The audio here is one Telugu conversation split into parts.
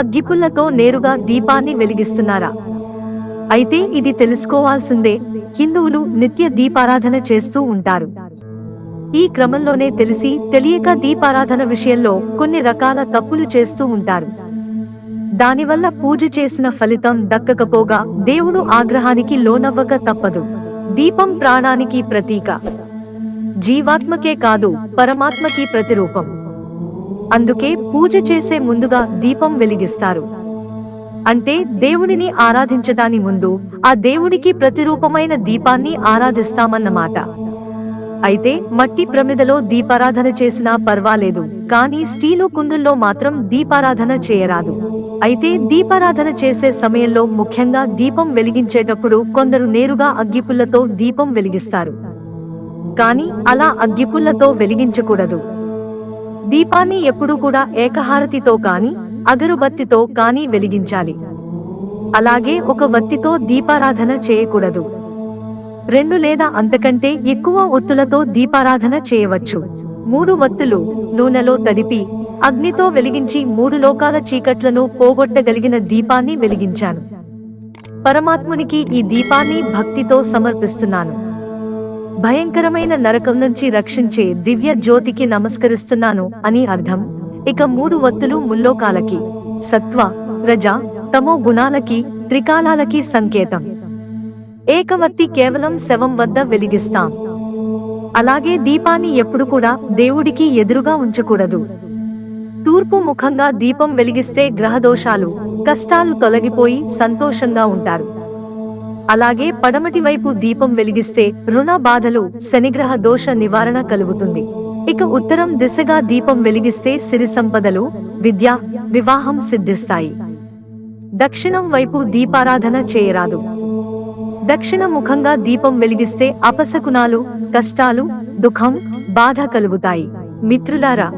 అగ్గిపుల్లతో నేరుగా దీపాన్ని వెలిగిస్తున్నారా? అయితే ఇది తెలుసుకోవాల్సిందే హిందువులు నిత్య దీపారాధన చేస్తూ ఉంటారు. ఈ క్రమంలోనే తెలిసి తెలియక దీపారాధన విషయంలో కొన్ని రకాల తప్పులు చేస్తూ ఉంటారు. దానివల్ల పూజ చేసిన ఫలితం దక్కకపోగా దేవుడు ఆగ్రహానికి లోనవ్వక తప్పదు. దీపం ప్రాణానికి ప్రతీక. జీవాత్మకే కాదు పరమాత్మకి ప్రతిరూపం. అందుకే పూజ చేసే ముందుగా దీపం వెలిగిస్తారు. అంటే దేవుడిని ఆరాధించడాని ముందు ఆ దేవుడికి ప్రతిరూపమైన దీపాన్ని ఆరాధిస్తామన్నమాట. అయితే మట్టి ప్రమిదలో దీపారాధన చేసినా పర్వాలేదు కానీ స్టీలు కుందుల్లో మాత్రం దీపారాధన చేయరాదు. అయితే దీపారాధన చేసే సమయంలో ముఖ్యంగా దీపం వెలిగించేటప్పుడు కొందరు నేరుగా అగ్గిపుల్లతో దీపం వెలిగిస్తారు. కానీ అలా అగ్గిపుల్లతో వెలిగించకూడదు. దీపాన్ని ఎప్పుడూ కూడా ఏకహారతితో కాని అగరుబత్తితో కాని వెలిగించాలి. అలాగే ఒక వత్తితో దీపారాధన చేయకూడదు. రెండు లేదా అంతకంటే ఎక్కువ ఒత్తులతో దీపారాధన చేయవచ్చు. మూడు వత్తులు నూనెలో తడిపి అగ్నితో వెలిగించి మూడు లోకాల చీకట్లను పోగొట్టగలిగిన దీపాన్ని వెలిగించాను. పరమాత్మునికి ఈ దీపాన్ని భక్తితో సమర్పిస్తున్నాను. భయంకరమైన నరకం నుంచి రక్షించే దివ్య జ్యోతికి నమస్కరిస్తున్నాను అని అర్థం. ఇక మూడు వత్తులు ముల్లోకాలకి. సత్వ రజ తమో గుణాలకి త్రికాలాలకి సంకేతం. ఏకవత్తి కేవలం శవం వద్ద వెలిగిస్తాం. అలాగే దీపాన్ని ఎప్పుడు కూడా దేవుడికి ఎదురుగా ఉంచకూడదు. తూర్పు ముఖంగా దీపం వెలిగిస్తే గ్రహదోషాలు కష్టాలు తొలగిపోయి సంతోషంగా ఉంటారు. అలాగే పడమటి వైపు దీపం వెలిగిస్తే రుణ బాధలు శనిగ్రహ దోష నివారణ కలుగుతుంది. ఇక ఉత్తరం దిశగా దీపం వెలిగిస్తే సిరి సంపదలు విద్య వివాహం సిద్ధిస్తాయి. దక్షిణం వైపు దీపారాధన చేయరాదు. దక్షిణ ముఖంగా దీపం వెలిగిస్తే అపశకునాలు కష్టాలు దుఃఖం బాధ కలుగుతాయి. మిత్రులారా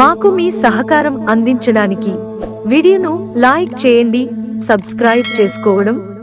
మాకు మీ సహకారం అందించడానికి వీడియోను లైక్ చేయండి సబ్స్క్రైబ్ చేసుకోవడం